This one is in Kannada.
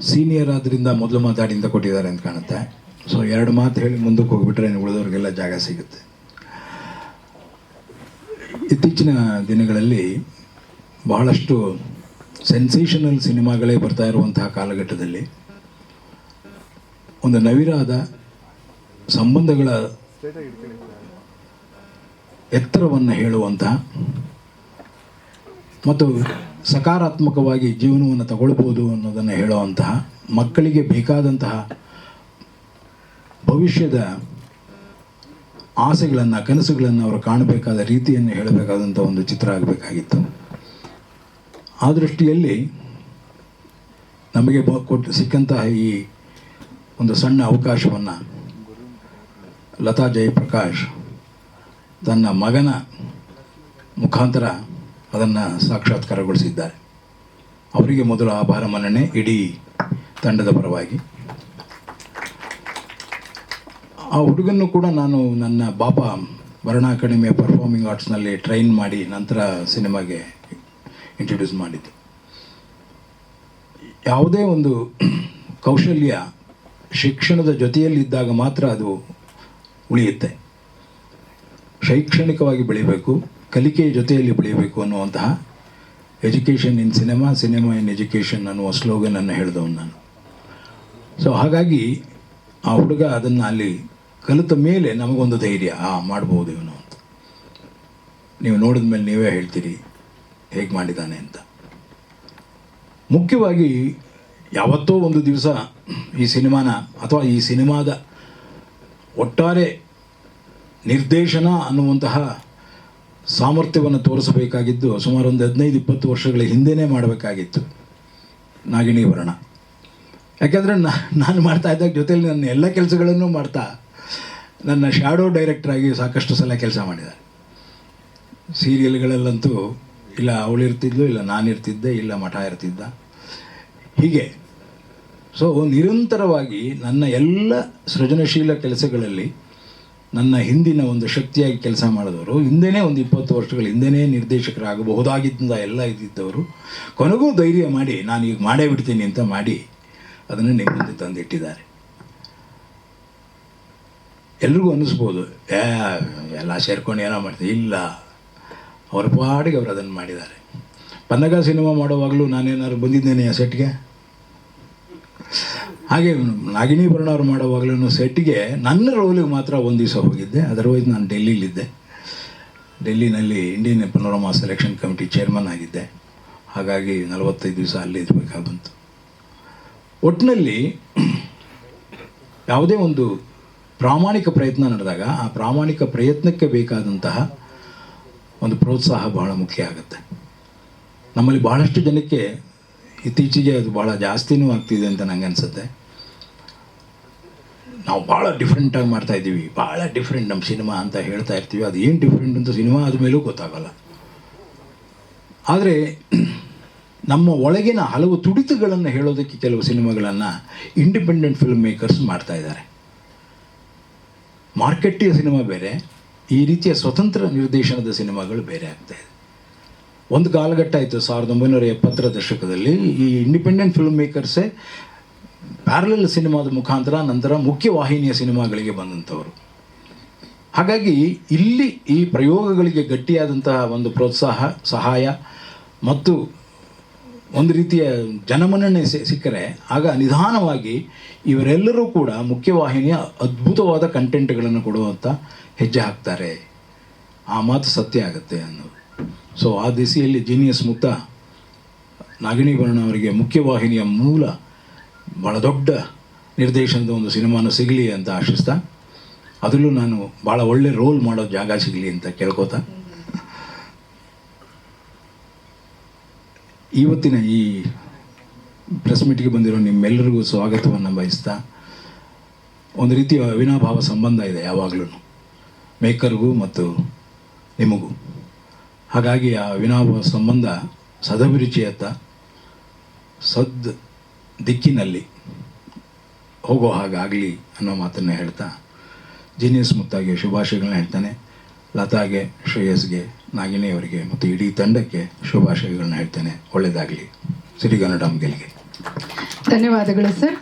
ಸೀನಿಯರ್ ಆದ್ದರಿಂದ ಮೊದಲು ಮಾತಾಡಿಂದ ಕೊಟ್ಟಿದ್ದಾರೆ ಅಂತ ಕಾಣುತ್ತೆ. ಸೊ ಎರಡು ಮಾತು ಹೇಳಿ ಮುಂದಕ್ಕೆ ಹೋಗ್ಬಿಟ್ರೆ ಉಳಿದವ್ರಿಗೆಲ್ಲ ಜಾಗ ಸಿಗುತ್ತೆ. ಇತ್ತೀಚಿನ ದಿನಗಳಲ್ಲಿ ಬಹಳಷ್ಟು ಸೆನ್ಸೇಷನಲ್ ಸಿನಿಮಾಗಳೇ ಬರ್ತಾ ಇರುವಂತಹ ಕಾಲಘಟ್ಟದಲ್ಲಿ ಒಂದು ನವಿರಾದ ಸಂಬಂಧಗಳ ಎತ್ತರವನ್ನು ಹೇಳುವಂತಹ ಮತ್ತು ಸಕಾರಾತ್ಮಕವಾಗಿ ಜೀವನವನ್ನು ತಗೊಳ್ಬೋದು ಅನ್ನೋದನ್ನು ಹೇಳುವಂತಹ ಮಕ್ಕಳಿಗೆ ಬೇಕಾದಂತಹ ಭವಿಷ್ಯದ ಆಸೆಗಳನ್ನು, ಕನಸುಗಳನ್ನು ಅವರು ಕಾಣಬೇಕಾದ ರೀತಿಯನ್ನು ಹೇಳಬೇಕಾದಂಥ ಒಂದು ಚಿತ್ರ ಆಗಬೇಕಾಗಿತ್ತು. ಆ ದೃಷ್ಟಿಯಲ್ಲಿ ನಮಗೆ ಬ ಕೊಟ್ಟು ಸಿಕ್ಕಂತಹ ಈ ಒಂದು ಸಣ್ಣ ಅವಕಾಶವನ್ನು ಲತಾ ಜಯಪ್ರಕಾಶ್ ತನ್ನ ಮಗನ ಮುಖಾಂತರ ಅದನ್ನು ಸಾಕ್ಷಾತ್ಕಾರಗೊಳಿಸಿದ್ದಾರೆ. ಅವರಿಗೆ ಮೊದಲು ಆಭಾರ ಮನ್ನಣೆ ಇಡೀ ತಂಡದ ಪರವಾಗಿ. ಆ ಹುಡುಗನ್ನು ಕೂಡ ನಾನು ನನ್ನ ಬಾಪ ವರ್ಣ ಅಕಾಡೆಮಿಯ ಪರ್ಫಾರ್ಮಿಂಗ್ ಆರ್ಟ್ಸ್ನಲ್ಲಿ ಟ್ರೈನ್ ಮಾಡಿ ನಂತರ ಸಿನಿಮಾಗೆ ಇಂಟ್ರೊಡ್ಯೂಸ್ ಮಾಡಿದ್ದು. ಯಾವುದೇ ಒಂದು ಕೌಶಲ್ಯ ಶಿಕ್ಷಣದ ಜೊತೆಯಲ್ಲಿದ್ದಾಗ ಮಾತ್ರ ಅದು ಉಳಿಯುತ್ತೆ. ಶೈಕ್ಷಣಿಕವಾಗಿ ಬೆಳಿಬೇಕು. ಕಲಿಕೆಯ ಜೊತೆಯಲ್ಲಿ ಬೆಳಿಬೇಕು ಅನ್ನುವಂತಹ education in cinema cinema in education ಅನ್ನುವ ಸ್ಲೋಗನನ್ನು ಹೇಳಿದವನು ನಾನು. ಸೊ ಹಾಗಾಗಿ ಆ ಹುಡುಗ ಅದನ್ನು ಅಲ್ಲಿ ಕಲಿತ ಮೇಲೆ ನಮಗೊಂದು ಧೈರ್ಯ, ಆ, ಮಾಡ್ಬೋದು ಇವನು ಅಂತ. ನೀವು ನೋಡಿದ ಮೇಲೆ ನೀವೇ ಹೇಳ್ತೀರಿ, ಹೇಗೆ ಮಾಡಿದ್ದಾನೆ ಅಂತ. ಮುಖ್ಯವಾಗಿ ಯಾವತ್ತೋ ಒಂದು ದಿವಸ ಈ ಸಿನಿಮಾನ ಅಥವಾ ಈ ಸಿನಿಮಾದ ಒಟ್ಟಾರೆ ನಿರ್ದೇಶನ ಅನ್ನುವಂತಹ ಸಾಮರ್ಥ್ಯವನ್ನು ತೋರಿಸಬೇಕಾಗಿದ್ದು ಸುಮಾರು ಒಂದು ಹದಿನೈದು, ಇಪ್ಪತ್ತು ವರ್ಷಗಳ ಹಿಂದೆಯೇ ಮಾಡಬೇಕಾಗಿತ್ತು. ನಾಗಿಣಿ ವರ್ಣ. ಯಾಕೆಂದರೆ ನಾನು ಮಾಡ್ತಾ ಇದ್ದಾಗ ಜೊತೆಯಲ್ಲಿ ನನ್ನ ಎಲ್ಲ ಕೆಲಸಗಳನ್ನು ಮಾಡ್ತಾ ನನ್ನ ಶ್ಯಾಡೋ ಡೈರೆಕ್ಟ್ರಾಗಿ ಸಾಕಷ್ಟು ಸಲ ಕೆಲಸ ಮಾಡಿದ್ದಾರೆ ಸೀರಿಯಲ್ಗಳಲ್ಲಂತೂ ಇಲ್ಲ ಅವಳಿರ್ತಿದ್ಲು ಇಲ್ಲ ನಾನಿರ್ತಿದ್ದೆ ಇಲ್ಲ ಮಠ ಇರ್ತಿದ್ದ. ಹೀಗೆ. ಸೊ ನಿರಂತರವಾಗಿ ನನ್ನ ಎಲ್ಲ ಸೃಜನಶೀಲ ಕೆಲಸಗಳಲ್ಲಿ ನನ್ನ ಹಿಂದಿನ ಒಂದು ಶಕ್ತಿಯಾಗಿ ಕೆಲಸ ಮಾಡಿದವರು, ಹಿಂದೆನೇ ಒಂದು ಇಪ್ಪತ್ತು ವರ್ಷಗಳ ಹಿಂದೆನೇ ನಿರ್ದೇಶಕರಾಗಬಹುದಾಗಿದ್ದ ಎಲ್ಲ ಇದ್ದಿದ್ದವರು, ಕೊನೆಗೂ ಧೈರ್ಯ ಮಾಡಿ, ನಾನು ಈಗ ಮಾಡೇ ಬಿಡ್ತೀನಿ ಅಂತ ಮಾಡಿ ಅದನ್ನು ನಿಮ್ಮ ಮುಂದೆ ತಂದಿಟ್ಟಿದ್ದಾರೆ. ಎಲ್ರಿಗೂ ಅನ್ನಿಸ್ಬೋದು, ಏ, ಎಲ್ಲ ಸೇರ್ಕೊಂಡು ಏನೋ ಮಾಡ್ತೀನಿ ಇಲ್ಲ, ಅವ್ರ ಪಾಡಿಗೆ ಅವರು ಅದನ್ನು ಮಾಡಿದ್ದಾರೆ. ಪನ್ನಗ ಸಿನಿಮಾ ಮಾಡುವಾಗಲೂ ನಾನೇನಾದ್ರು ಬಂದಿದ್ದೇನೆ ಆ ಸೆಟ್ಗೆ? ಹಾಗೆ ನಾಗಿಣಿ ಅವರು ಮಾಡುವಾಗಲೂ ಸೆಟ್ಗೆ ನನ್ನ ರೋಲಿಗೆ ಮಾತ್ರ ಒಂದು ದಿವಸ ಹೋಗಿದ್ದೆ. ಅದರ್ವೈಸ್ ನಾನು ಡೆಲ್ಲಿಲಿದ್ದೆ ಡೆಲ್ಲಿನಲ್ಲಿ Indian panorama selection committee chairman ಆಗಿದ್ದೆ. ಹಾಗಾಗಿ ನಲವತ್ತೈದು ದಿವಸ ಅಲ್ಲಿ ಇರಬೇಕಾಗಿ ಬಂತು ಒಟ್ಟಿನಲ್ಲಿ ಯಾವುದೇ ಒಂದು ಪ್ರಾಮಾಣಿಕ ಪ್ರಯತ್ನ ನಡೆದಾಗ ಆ ಪ್ರಾಮಾಣಿಕ ಪ್ರಯತ್ನಕ್ಕೆ ಬೇಕಾದಂತಹ ಒಂದು ಪ್ರೋತ್ಸಾಹ ಬಹಳ ಮುಖ್ಯ ಆಗುತ್ತೆ. ನಮ್ಮಲ್ಲಿ ಬಹಳಷ್ಟು ಜನಕ್ಕೆ ಇತ್ತೀಚೆಗೆ ಅದು ಭಾಳ ಜಾಸ್ತಿನೂ ಆಗ್ತಿದೆ ಅಂತ ನನಗೆ ಅನಿಸುತ್ತೆ ನಾವು ಭಾಳ ಡಿಫ್ರೆಂಟಾಗಿ ಮಾಡ್ತಾ ಇದ್ದೀವಿ. ಭಾಳ ಡಿಫ್ರೆಂಟ್ ನಮ್ಮ ಸಿನಿಮಾ ಅಂತ ಹೇಳ್ತಾ ಇರ್ತೀವಿ. ಅದು ಏನು ಡಿಫ್ರೆಂಟ್ ಅಂತ ಸಿನಿಮಾ ಆದಮೇಲೂ ಗೊತ್ತಾಗಲ್ಲ. ಆದರೆ ನಮ್ಮ ಒಳಗಿನ ಹಲವು ತುಡಿತಗಳನ್ನು ಹೇಳೋದಕ್ಕೆ ಕೆಲವು ಸಿನಿಮಾಗಳನ್ನು ಇಂಡಿಪೆಂಡೆಂಟ್ ಫಿಲ್ಮ್ ಮೇಕರ್ಸ್ ಮಾಡ್ತಾ ಇದ್ದಾರೆ. ಮಾರ್ಕೆಟ್ಟಿಯ ಸಿನಿಮಾ ಬೇರೆ, ಈ ರೀತಿಯ ಸ್ವತಂತ್ರ ನಿರ್ದೇಶನದ ಸಿನಿಮಾಗಳು ಬೇರೆ ಆಗ್ತಾ ಇದೆ. ಒಂದು ಕಾಲಘಟ್ಟ ಆಯಿತು, ಸಾವಿರದ ಒಂಬೈನೂರ ಎಪ್ಪತ್ತರ ದಶಕದಲ್ಲಿ ಈ ಇಂಡಿಪೆಂಡೆಂಟ್ ಫಿಲ್ಮ್ ಮೇಕರ್ಸೇ ಪ್ಯಾರಲಲ್ ಸಿನಿಮಾದ ಮುಖಾಂತರ ನಂತರ ಮುಖ್ಯ ವಾಹಿನಿಯ ಸಿನಿಮಾಗಳಿಗೆ ಬಂದಂಥವರು. ಹಾಗಾಗಿ ಇಲ್ಲಿ ಈ ಪ್ರಯೋಗಗಳಿಗೆ ಗಟ್ಟಿಯಾದಂತಹ ಒಂದು ಪ್ರೋತ್ಸಾಹ, ಸಹಾಯ ಮತ್ತು ಒಂದು ರೀತಿಯ ಜನಮನ್ನಣೆ ಸಿಕ್ಕರೆ ಆಗ ನಿಧಾನವಾಗಿ ಇವರೆಲ್ಲರೂ ಕೂಡ ಮುಖ್ಯವಾಹಿನಿಯ ಅದ್ಭುತವಾದ ಕಂಟೆಂಟ್ಗಳನ್ನು ಕೊಡುವಂಥ ಹೆಜ್ಜೆ ಹಾಕ್ತಾರೆ. ಆ ಮಾತು ಸತ್ಯ ಆಗುತ್ತೆ ಅನ್ನೋದು. ಸೊ ಆ ದಿಸೆಯಲ್ಲಿ ಜೀನಿಯಸ್ ಮುಕ್ತ ನಾಗಿಣಿ ವರ್ಣ ಅವರಿಗೆ ಮುಖ್ಯವಾಹಿನಿಯ ಮೂಲ ಭಾಳ ದೊಡ್ಡ ನಿರ್ದೇಶನದ ಒಂದು ಸಿನಿಮಾನು ಸಿಗಲಿ ಅಂತ ಆಶಿಸ್ತಾ, ಅದರಲ್ಲೂ ನಾನು ಭಾಳ ಒಳ್ಳೆ ರೋಲ್ ಮಾಡೋ ಜಾಗ ಸಿಗಲಿ ಅಂತ ಕೇಳ್ಕೋತ. ಇವತ್ತಿನ ಈ ಪ್ರೆಸ್ ಮೀಟ್ಗೆ ಬಂದಿರೋ ನಿಮ್ಮೆಲ್ಲರಿಗೂ ಸ್ವಾಗತವನ್ನು ಬಯಸ್ತಾ, ಒಂದು ರೀತಿಯ ಅವಿನಾಭಾವ ಸಂಬಂಧ ಇದೆ ಯಾವಾಗಲೂ. ಮೇಕರ್ಗೂ ಮತ್ತು ನಿಮಗೂ. ಹಾಗಾಗಿ ಆ ಅವಿನಾಭಾವ ಸಂಬಂಧ ಸದಭಿರುಚಿಯತ್ತ ಸದ್ ದಿಕ್ಕಿನಲ್ಲಿ ಹೋಗೋ ಹಾಗಾಗಲಿ ಅನ್ನೋ ಮಾತನ್ನು ಹೇಳ್ತಾ ಜೀನಿಯಸ್ ಮುತ್ತಾಗೆ ಶುಭಾಶಯಗಳನ್ನ ಹೇಳ್ತಾನೆ. ಲತಾಗೆ, ಶ್ರೇಯಸ್ಗೆ, ನಾಗಿಣಿಯವರಿಗೆ ಮತ್ತು ಇಡೀ ತಂಡಕ್ಕೆ ಶುಭಾಶಯಗಳನ್ನ ಹೇಳ್ತೇನೆ. ಒಳ್ಳೆಯದಾಗಲಿ ಸಿರಿಗನ್ನಡಂ ಗೆಲ್ಗೆ ಧನ್ಯವಾದಗಳು, ಸರ್.